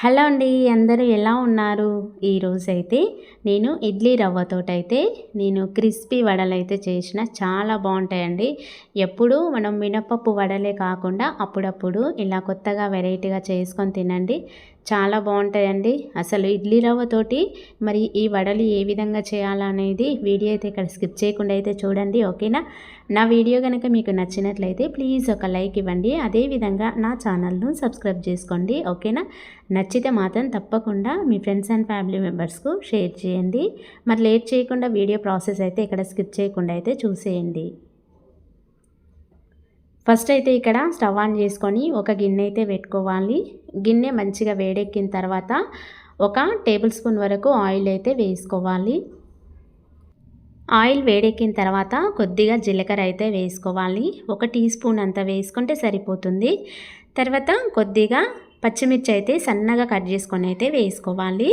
Hello అండి అందరూ ఎలా ఉన్నారు? ఈరోజైతే నేను ఇడ్లీ రవ్వతోటైతే నేను క్రిస్పీ వడలు అయితే చేసిన చాలా బాగుంటాయండి ఎప్పుడు మనం మినపప్పు వడలే కాకుండా అప్పుడప్పుడు ఇలా కొత్తగా వెరైటీగా చేసుకొని తినండి. చాలా బాగుంటాయండి. అసలు ఇడ్లీ రవ్వతోటి మరి ఈ వడలు ఏ విధంగా చేయాలనేది వీడియో అయితే ఇక్కడ స్కిప్ చేయకుండా అయితే చూడండి ఓకేనా? నా వీడియో కనుక మీకు నచ్చినట్లయితే ప్లీజ్ ఒక లైక్ ఇవ్వండి. అదేవిధంగా నా ఛానల్ను సబ్స్క్రైబ్ చేసుకోండి ఓకేనా? నచ్చితే మాత్రం తప్పకుండా మీ ఫ్రెండ్స్ అండ్ ఫ్యామిలీ మెంబర్స్కు షేర్ చేయండి. మరి లేట్ చేయకుండా వీడియో ప్రాసెస్ అయితే ఇక్కడ స్కిప్ చేయకుండా అయితే చూసేయండి. ఫస్ట్ అయితే ఇక్కడ స్టవ్ ఆన్ చేసుకొని ఒక గిన్నె అయితే పెట్టుకోవాలి. గిన్నె మంచిగా వేడెక్కిన తర్వాత ఒక టేబుల్ స్పూన్ వరకు ఆయిల్ అయితే వేసుకోవాలి. ఆయిల్ వేడెక్కిన తర్వాత కొద్దిగా జీలకర్ర అయితే వేసుకోవాలి. ఒక టీ స్పూన్ అంత వేసుకుంటే సరిపోతుంది. తర్వాత కొద్దిగా పచ్చిమిర్చి అయితే సన్నగా కట్ చేసుకొని అయితే వేసుకోవాలి.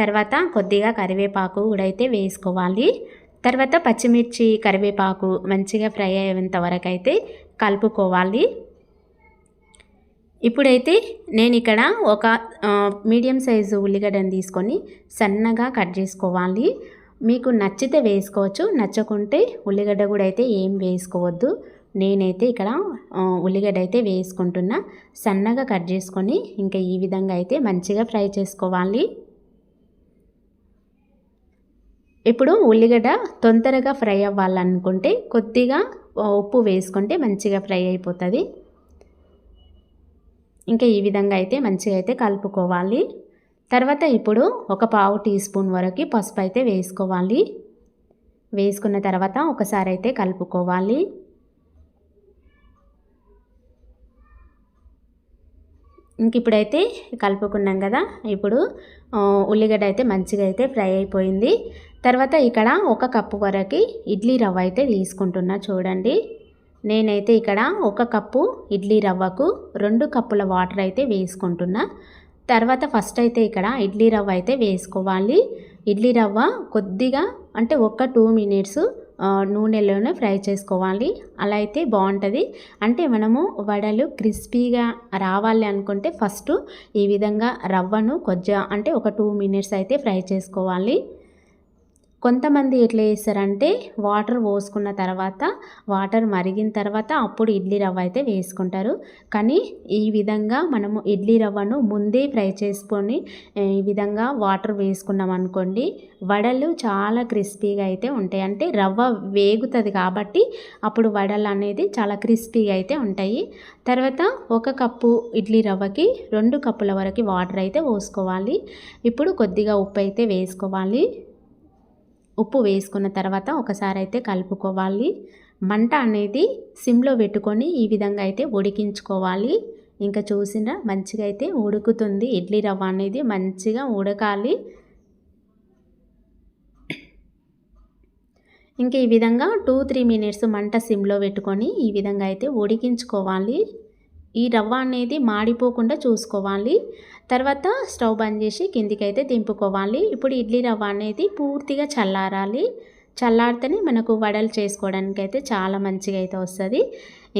తర్వాత కొద్దిగా కరివేపాకు కూడా అయితే వేసుకోవాలి. తర్వాత పచ్చిమిర్చి కరివేపాకు మంచిగా ఫ్రై అయ్యేంత వరకు అయితే కలుపుకోవాలి. ఇప్పుడైతే నేను ఇక్కడ ఒక మీడియం సైజు ఉల్లిగడ్డను తీసుకొని సన్నగా కట్ చేసుకోవాలి. మీకు నచ్చితే వేసుకోవచ్చు నచ్చకుంటే ఉల్లిగడ్డ కూడా అయితే ఏం వేసుకోవద్దు. నేనైతే ఇక్కడ ఉల్లిగడ్డ అయితే వేసుకుంటున్నా. సన్నగా కట్ చేసుకొని ఇంకా ఈ విధంగా అయితే మంచిగా ఫ్రై చేసుకోవాలి. ఇప్పుడు ఉల్లిగడ్డ తొందరగా ఫ్రై అవ్వాలనుకుంటే కొద్దిగా ఉప్పు వేసుకుంటే మంచిగా ఫ్రై అయిపోతుంది. ఇంకా ఈ విధంగా అయితే మంచిగా అయితే కలుపుకోవాలి. తర్వాత ఇప్పుడు ఒక పావు టీ స్పూన్ వరకు పసుపు అయితే వేసుకోవాలి. వేసుకున్న తర్వాత ఒకసారి అయితే కలుపుకోవాలి. ఇంక ఇప్పుడైతే కలుపుకున్నాం కదా ఇప్పుడు ఉల్లిగడ్డ అయితే మంచిగా అయితే ఫ్రై అయిపోయింది. తర్వాత ఇక్కడ ఒక కప్పు వరకు ఇడ్లీ రవ్వ అయితే తీసుకుంటున్నా చూడండి. నేనైతే ఇక్కడ ఒక కప్పు ఇడ్లీ రవ్వకు రెండు కప్పుల వాటర్ అయితే వేసుకుంటున్నా. తర్వాత ఫస్ట్ అయితే ఇక్కడ ఇడ్లీ రవ్వ అయితే వేసుకోవాలి. ఇడ్లీ రవ్వ కొద్దిగా అంటే ఒక టూ మినిట్స్ నూనెలోనే ఫ్రై చేసుకోవాలి. అలా అయితే బాగుంటుంది. అంటే మనము వడలు క్రిస్పీగా రావాలి అనుకుంటే ఫస్ట్ ఈ విధంగా రవ్వను కొద్దిగా అంటే ఒక టూ మినిట్స్ అయితే ఫ్రై చేసుకోవాలి. కొంతమంది ఎట్లా చేస్తారంటే వాటర్ పోసుకున్న తర్వాత వాటర్ మరిగిన తర్వాత అప్పుడు ఇడ్లీ రవ్వ అయితే వేసుకుంటారు. కానీ ఈ విధంగా మనము ఇడ్లీ రవ్వను ముందే ఫ్రై చేసుకొని ఈ విధంగా వాటర్ వేసుకున్నాం అనుకోండి వడలు చాలా క్రిస్పీగా అయితే ఉంటాయి. అంటే రవ్వ వేగుతుంది కాబట్టి అప్పుడు వడలు అనేది చాలా క్రిస్పీగా అయితే ఉంటాయి. తర్వాత ఒక కప్పు ఇడ్లీ రవ్వకి రెండు కప్పుల వరకు వాటర్ అయితే పోసుకోవాలి. ఇప్పుడు కొద్దిగా ఉప్పు అయితే వేసుకోవాలి. ఉప్పు వేసుకున్న తర్వాత ఒకసారి అయితే కలుపుకోవాలి. మంట అనేది సిమ్లో పెట్టుకొని ఈ విధంగా అయితే ఉడికించుకోవాలి. ఇంకా చూసిన మంచిగా అయితే ఉడుకుతుంది. ఇడ్లీ రవ్వ అనేది మంచిగా ఉడకాలి. ఇంకా ఈ విధంగా టూ త్రీ మినిట్స్ మంట సిమ్లో పెట్టుకొని ఈ విధంగా అయితే ఉడికించుకోవాలి. ఈ రవ్వ అనేది మాడిపోకుండా చూసుకోవాలి. తర్వాత స్టవ్ బంద్ చేసి కిందికైతే అయితే దింపుకోవాలి. ఇప్పుడు ఇడ్లీ రవ్వ అనేది పూర్తిగా చల్లారాలి. చల్లారితేనే మనకు వడలు చేసుకోవడానికి అయితే చాలా మంచిగా అయితే వస్తుంది.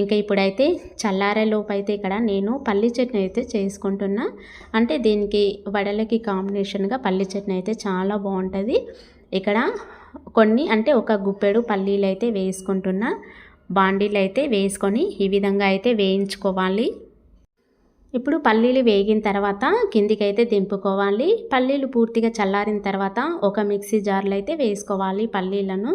ఇంకా ఇప్పుడైతే చల్లారేలోపు అయితే ఇక్కడ నేను పల్లి చట్నీ అయితే చేసుకుంటున్నా. అంటే దీనికి వడలకి కాంబినేషన్గా పల్లి చట్నీ అయితే చాలా బాగుంటుంది. ఇక్కడ కొన్ని అంటే ఒక గుప్పెడు పల్లీలు అయితే వేసుకుంటున్నా. బాండీలు అయితే వేసుకొని ఈ విధంగా అయితే వేయించుకోవాలి. ఇప్పుడు పల్లీలు వేగిన తర్వాత కిందికి అయితే దింపుకోవాలి. పల్లీలు పూర్తిగా చల్లారిన తర్వాత ఒక మిక్సీ జార్లో అయితే వేసుకోవాలి పల్లీలను.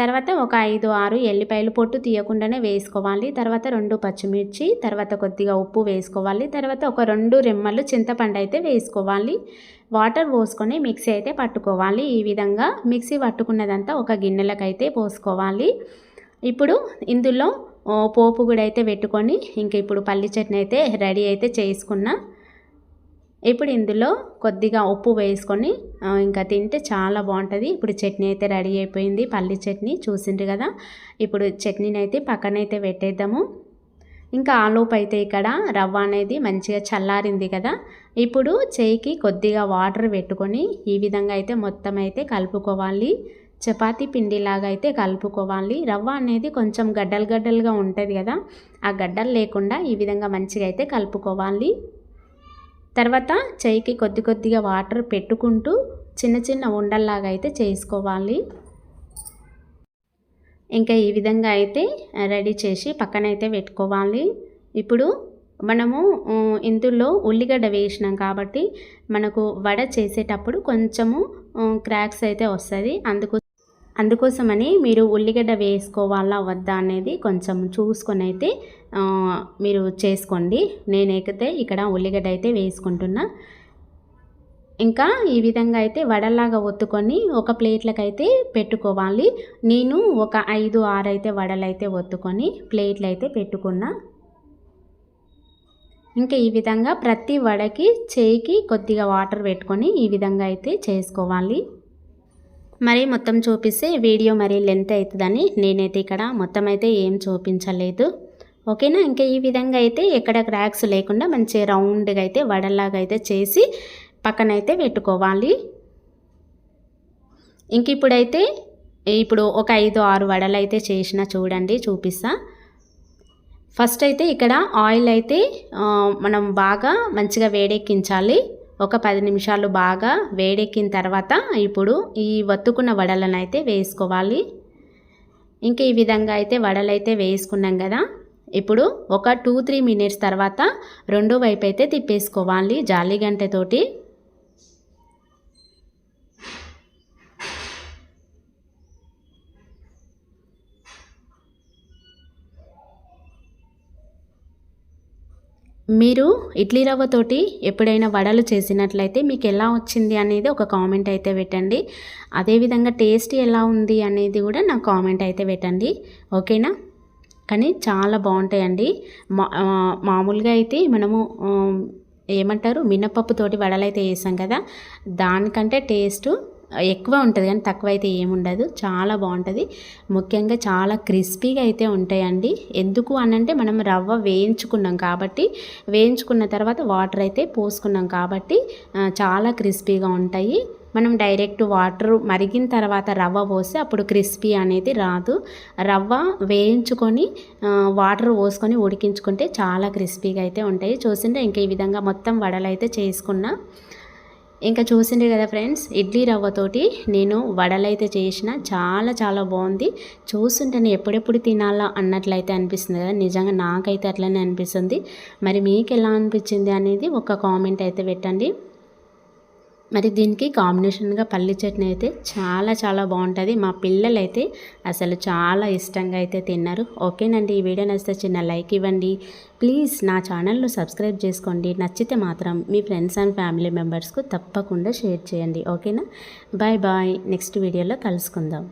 తర్వాత ఒక ఐదు ఆరు ఎల్లిపాయలు పొట్టు తీయకుండానే వేసుకోవాలి. తర్వాత రెండు పచ్చిమిర్చి తర్వాత కొద్దిగా ఉప్పు వేసుకోవాలి. తర్వాత ఒక రెండు రెమ్మలు చింతపండు అయితే వేసుకోవాలి. వాటర్ పోసుకొని మిక్సీ అయితే పట్టుకోవాలి. ఈ విధంగా మిక్సీ పట్టుకున్నదంతా ఒక గిన్నెలకైతే పోసుకోవాలి. ఇప్పుడు ఇందులో పోపు కూడా అయితే పెట్టుకొని ఇంక ఇప్పుడు పల్లి చట్నీ అయితే రెడీ అయితే చేసుకున్నా. ఇప్పుడు ఇందులో కొద్దిగా ఉప్పు వేసుకొని ఇంకా తింటే చాలా బాగుంటుంది. ఇప్పుడు చట్నీ అయితే రెడీ అయిపోయింది పల్లి చట్నీ చూసిండ్రు కదా. ఇప్పుడు చట్నీని అయితే పక్కనైతే పెట్టేద్దాము. ఇంకా ఆలోపు అయితే ఇక్కడ రవ్వ అనేది మంచిగా చల్లారింది కదా. ఇప్పుడు చేయికి కొద్దిగా వాటర్ పెట్టుకొని ఈ విధంగా అయితే మొత్తం అయితే కలుపుకోవాలి. చపాతీ పిండిలాగా అయితే కలుపుకోవాలి. రవ్వ అనేది కొంచెం గడ్డలు గడ్డలుగా ఉంటుంది కదా ఆ గడ్డలు లేకుండా ఈ విధంగా మంచిగా అయితే కలుపుకోవాలి. తర్వాత చేయికి కొద్ది కొద్దిగా వాటర్ పెట్టుకుంటూ చిన్న చిన్న ఉండల్లాగా అయితే చేసుకోవాలి. ఇంకా ఈ విధంగా అయితే రెడీ చేసి పక్కనైతే పెట్టుకోవాలి. ఇప్పుడు మనము ఇందులో ఉల్లిగడ్డ వేసినాం కాబట్టి మనకు వడ చేసేటప్పుడు కొంచెము క్రాక్స్ అయితే వస్తుంది. అందుకు అందుకోసమని మీరు ఉల్లిగడ్డ వేసుకోవాలా వద్దా అనేది కొంచెం చూసుకొని అయితే మీరు చేసుకోండి. నేనైతే ఇక్కడ ఉల్లిగడ్డ అయితే వేసుకుంటున్నా. ఇంకా ఈ విధంగా అయితే వడలాగా ఒత్తుకొని ఒక ప్లేట్లకైతే పెట్టుకోవాలి. నేను ఒక ఐదు ఆరు అయితే వడలైతే ఒత్తుకొని ప్లేట్లు అయితే పెట్టుకున్నా. ఇంకా ఈ విధంగా ప్రతి వడకి చేయికి కొద్దిగా వాటర్ పెట్టుకొని ఈ విధంగా అయితే చేసుకోవాలి. మరి మొత్తం చూపిస్తే వీడియో మరి లెంత్ అవుతుందని నేనైతే ఇక్కడ మొత్తం అయితే ఏం చూపించలేదు. ఓకేనా? ఇంకా ఈ విధంగా అయితే ఎక్కడ క్రాక్స్ లేకుండా మంచి రౌండ్గా అయితే వడల్లాగా అయితే చేసి పక్కనైతే పెట్టుకోవాలి. ఇంక ఇప్పుడైతే ఇప్పుడు ఒక ఐదు ఆరు వడలు అయితే చేసిన చూడండి చూపిస్తా. ఫస్ట్ అయితే ఇక్కడ ఆయిల్ అయితే మనం బాగా మంచిగా వేడెక్కించాలి. ఒక పది నిమిషాలు బాగా వేడెక్కిన తర్వాత ఇప్పుడు ఈ వత్తుకున్న వడలను అయితే వేసుకోవాలి. ఇంకా ఈ విధంగా అయితే వడలైతే వేసుకున్నాం కదా. ఇప్పుడు ఒక టూ త్రీ మినిట్స్ తర్వాత రెండో వైపు అయితే తిప్పేసుకోవాలి జాలి గంటతోటి మీరు ఇడ్లీ రవ్వతోటి ఎప్పుడైనా వడలు చేసినట్లయితే మీకు ఎలా వచ్చింది అనేది ఒక కామెంట్ అయితే పెట్టండి. అదేవిధంగా టేస్ట్ ఎలా ఉంది అనేది కూడా నాకు కామెంట్ అయితే పెట్టండి. ఓకేనా? కానీ చాలా బాగుంటాయండి. మా మామూలుగా అయితే మనము ఏమంటారు మినపప్పుతోటి వడలైతే వేసాం కదా. దానికంటే టేస్ట్ ఎక్కువ ఉంటుంది కానీ తక్కువ అయితే ఏముండదు చాలా బాగుంటుంది. ముఖ్యంగా చాలా క్రిస్పీగా అయితే ఉంటాయండి. ఎందుకు అనంటే మనం రవ్వ వేయించుకున్నాం కాబట్టి వేయించుకున్న తర్వాత వాటర్ అయితే పోసుకున్నాం కాబట్టి చాలా క్రిస్పీగా ఉంటాయి. మనం డైరెక్ట్ వాటర్ మరిగిన తర్వాత రవ్వ పోస్తే అప్పుడు క్రిస్పీ అనేది రాదు. రవ్వ వేయించుకొని వాటర్ పోసుకొని ఉడికించుకుంటే చాలా క్రిస్పీగా అయితే ఉంటాయి. చూసింటే ఇంకా ఈ విధంగా మొత్తం వడలు అయితే చేసుకున్నా. ఇంకా చూసిండే కదా ఫ్రెండ్స్ ఇడ్లీ రవ్వతోటి నేను వడలైతే చేసిన. చాలా చాలా బాగుంది. చూస్తుంటే ఎప్పుడెప్పుడు తినాలా అన్నట్లయితే అనిపిస్తుంది కదా. నిజంగా నాకైతే అట్లనే అనిపిస్తుంది. మరి మీకు ఎలా అనిపించింది అనేది ఒక కామెంట్ అయితే పెట్టండి. మరి దీనికి కాంబినేషన్గా పల్లి చట్నీ అయితే చాలా చాలా బాగుంటుంది. మా పిల్లలు అయితే అసలు చాలా ఇష్టంగా అయితే తిన్నారు. ఓకేనండి ఈ వీడియో నచ్చితే చిన్న లైక్ ఇవ్వండి. ప్లీజ్ నా ఛానల్ను సబ్స్క్రైబ్ చేసుకోండి. నచ్చితే మాత్రం మీ ఫ్రెండ్స్ అండ్ ఫ్యామిలీ మెంబర్స్కు తప్పకుండా షేర్ చేయండి. ఓకేనా? Bye bye. నెక్స్ట్ వీడియోలో కలుసుకుందాం.